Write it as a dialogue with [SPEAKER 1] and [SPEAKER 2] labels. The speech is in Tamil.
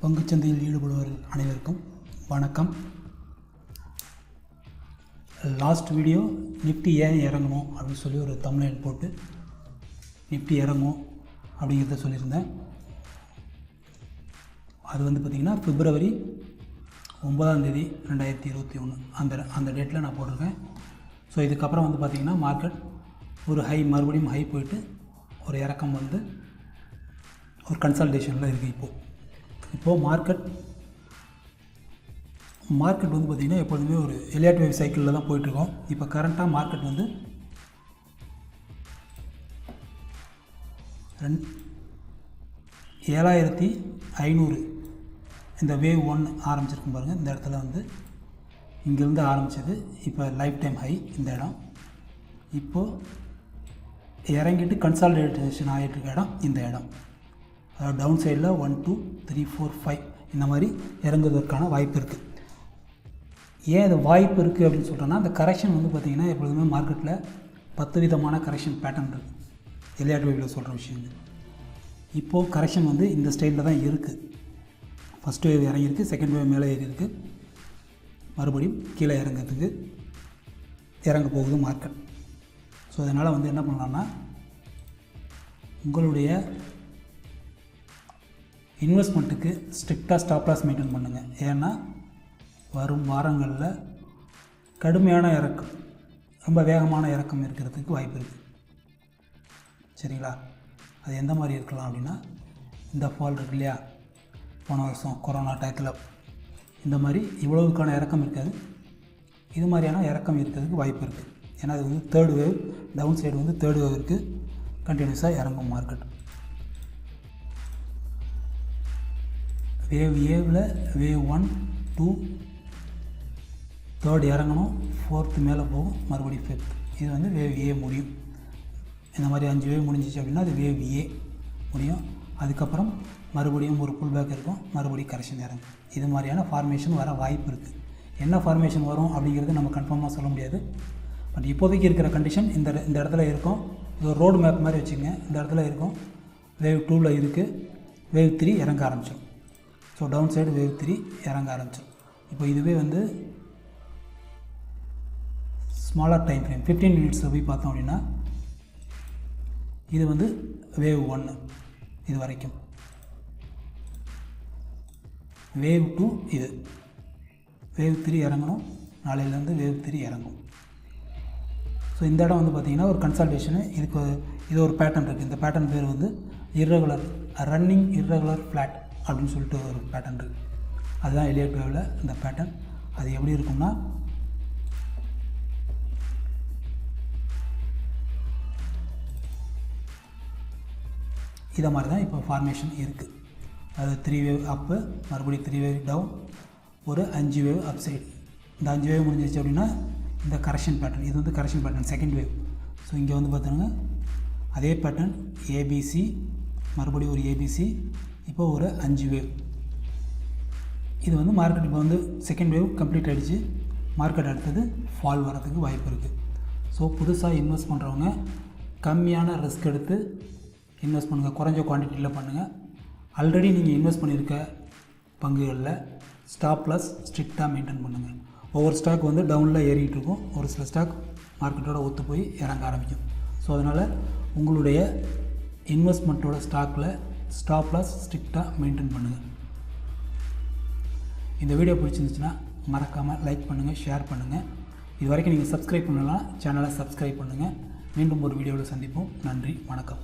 [SPEAKER 1] பங்குச்சந்தையில் ஈடுபடுவர்கள் அனைவருக்கும் வணக்கம். லாஸ்ட் வீடியோ நிஃப்டி ஏன் இறங்கணும் அப்படின்னு சொல்லி ஒரு தமிழன் போட்டு நிஃப்டி இறங்கும் அப்படிங்கிறத சொல்லியிருந்தேன். அது வந்து பார்த்திங்கன்னா பிப்ரவரி ஒன்பதாம் தேதி ரெண்டாயிரத்தி இருபத்தி ஒன்று அந்த அந்த டேட்டில் நான் போட்டிருக்கேன். ஸோ இதுக்கப்புறம் வந்து பார்த்திங்கன்னா மார்க்கெட் ஒரு ஹை மறுபடியும் ஹை போயிட்டு ஒரு இறக்கம் வந்து ஒரு கன்சல்டேஷனில் இருக்குது இப்போது இப்போது மார்க்கெட் மார்க்கெட் வந்து பார்த்திங்கன்னா எப்பொழுதுமே ஒரு எலியாட் வேவ் சைக்கிளில் தான் போயிட்டுருக்கோம். இப்போ கரண்ட்டாக மார்க்கெட் வந்து ரெண் ஏழாயிரத்தி ஐநூறு இந்த வேவ் ஒன் ஆரம்பிச்சிருக்கும் பாருங்கள் இந்த இடத்துல வந்து இங்கேருந்து ஆரம்பித்தது இப்போ லைஃப் டைம் ஹை இந்த இடம். இப்போது இறங்கிட்டு கன்சால்டேஷன் ஆகிட்டு இருக்க இடம் இந்த இடம். அதாவது டவுன் சைடில் one two three four five இந்த மாதிரி இறங்குவதற்கான வாய்ப்பு இருக்குது ஏன் இது வாய்ப்பு இருக்குது அப்படின்னு சொல்கிறேன்னா அந்த கரெக்ஷன் வந்து பார்த்திங்கன்னா எப்பொழுதுமே மார்க்கெட்டில் பத்து விதமான கரெக்ஷன் பேட்டர்ன் இருக்குது விளையாட்டு வேவில் சொல்கிற விஷயங்கள் இப்போது கரெக்ஷன் வந்து இந்த ஸ்டைலில் தான் இருக்குது ஃபஸ்ட் வேவ் இறங்கியிருக்கு செகண்ட் வேவ் மேலே ஏறி இருக்குது மறுபடியும் கீழே இறங்கிறதுக்கு இறங்க போகுது மார்க்கெட் ஸோ அதனால் வந்து என்ன பண்ணலான்னா உங்களுடைய இன்வெஸ்ட்மெண்ட்டுக்கு ஸ்ட்ரிக்டாக ஸ்டாப் லாஸ் மெயின்டைன் பண்ணுங்கள் ஏன்னா வரும் வாரங்களில் கடுமையான இறக்கம் ரொம்ப வேகமான இறக்கம் இருக்கிறதுக்கு வாய்ப்பு இருக்குது சரிங்களா? அது எந்த மாதிரி இருக்கலாம் அப்படின்னா இந்த ஃபால் இருக்கு இல்லையா? போன வருஷம் கொரோனா டயத்தில் இந்த மாதிரி இவ்வளவுக்கான இறக்கம் இருக்காது. இது மாதிரியான இறக்கம் இருக்கிறதுக்கு வாய்ப்பு இருக்குது ஏன்னா அது வந்து தேர்ட் வேவ் டவுன் சைடு வந்து தேர்ட் வேவ் இருக்குது கண்டினியூஸாக இறங்கும் மார்க்கெட் வேவ் ஏவில் வேவ் ஒன் டூ தேர்ட் இறங்கணும். ஃபோர்த்து மேலே போகும். மறுபடியும் ஃபிஃப்த் இது வந்து வேவ் ஏ முடியும். இந்த மாதிரி அஞ்சு வேவ் முடிஞ்சிச்சு அப்படின்னா அது வேவ் ஏ முடியும். அதுக்கப்புறம் மறுபடியும் ஒரு புல் பேக் இருக்கும். மறுபடியும் கரெக்ஷன் இறங்கும். இது மாதிரியான ஃபார்மேஷன் வர வாய்ப்பு இருக்குது என்ன ஃபார்மேஷன் வரும் அப்படிங்கிறது நம்ம கன்ஃபார்மாக சொல்ல முடியாது. பட் இப்போதைக்கு இருக்கிற கண்டிஷன் இந்த இந்த இடத்துல இருக்கும். இது ஒரு ரோடு மேப் மாதிரி வச்சுங்க இந்த இடத்துல இருக்கும். வேவ் டூவில் இருக்குது வேவ் த்ரீ இறங்க ஆரம்பிச்சிடும். So down side wave three இறங்க ஆரம்பிச்சிடும் இப்போ இதுவே வந்து ஸ்மாலர் டைம் ஃப்ரேம் ஃபிஃப்டீன் மினிட்ஸில் போய் பார்த்தோம் அப்படின்னா இது வந்து வேவ் ஒன்று இது வரைக்கும். வேவ் டூ இது. வேவ் த்ரீ இறங்கணும். நாளையிலேருந்து வேவ் த்ரீ இறங்கும். ஸோ இந்த இடம் வந்து பார்த்திங்கன்னா ஒரு கன்சல்டேஷனு இதுக்கு இது ஒரு பேட்டர்ன் இருக்குது இந்த பேட்டர்ன் பேர் வந்து இர்ரெகுலர் ரன்னிங் இர்ரெகுலர் ஃப்ளாட் அப்படின்னு சொல்லிட்டு ஒரு பேட்டர்ன் இருக்குது அதுதான் எலியட் வேவில் இந்த பேட்டர்ன் அது எப்படி இருக்கும்னா இதை மாதிரி தான் இப்போ ஃபார்மேஷன் இருக்குது அது த்ரீ வேவ் அப்பு மறுபடியும் த்ரீ வேவ் டவுன் ஒரு அஞ்சு வேவ் அப் சைடு இந்த அஞ்சு வேவ் முடிஞ்சிச்சு அப்படின்னா இந்த கரெக்ஷன் பேட்டர்ன் இது வந்து correction pattern second wave so இங்கே வந்து பார்த்துருங்க அதே பேட்டர்ன் ஏபிசி மறுபடியும் ஒரு ஏபிசி இப்போ ஒரு அஞ்சு வேவ் இது வந்து மார்க்கெட் இப்போ வந்து செகண்ட் வேவ் கம்ப்ளீட் ஆகிடுச்சு மார்க்கெட் அடுத்தது ஃபால் வரதுக்கு வாய்ப்பு இருக்குது ஸோ புதுசாக இன்வெஸ்ட் பண்ணுறவங்க கம்மியான ரிஸ்க் எடுத்து இன்வெஸ்ட் பண்ணுங்கள் குறைஞ்ச குவான்டிட்டியில் பண்ணுங்கள் ஆல்ரெடி நீங்கள் இன்வெஸ்ட் பண்ணியிருக்க பங்குகளில் ஸ்டாப் ப்ளஸ் ஸ்ட்ரிக்டாக மெயின்டைன் பண்ணுங்கள் ஒவ்வொரு ஸ்டாக் வந்து டவுனில் ஏறிக்கிட்டு இருக்கும். ஒரு சில ஸ்டாக் மார்க்கெட்டோட ஒத்து போய் இறங்க ஆரம்பிக்கும். ஸோ அதனால் உங்களுடைய இன்வெஸ்ட்மெண்ட்டோட ஸ்டாக்கில் ஸ்டாப் லாஸ் ஸ்ட்ரிக்டாக மெயின்டைன் பண்ணுங்கள் இந்த வீடியோ பிடிச்சிருந்துச்சுன்னா மறக்காமல் லைக் பண்ணுங்கள் ஷேர் பண்ணுங்கள் இது வரைக்கும் நீங்கள் சப்ஸ்கிரைப் பண்ணலாம் சேனலை சப்ஸ்கிரைப் பண்ணுங்கள் மீண்டும் ஒரு வீடியோவில் சந்திப்போம். நன்றி வணக்கம்.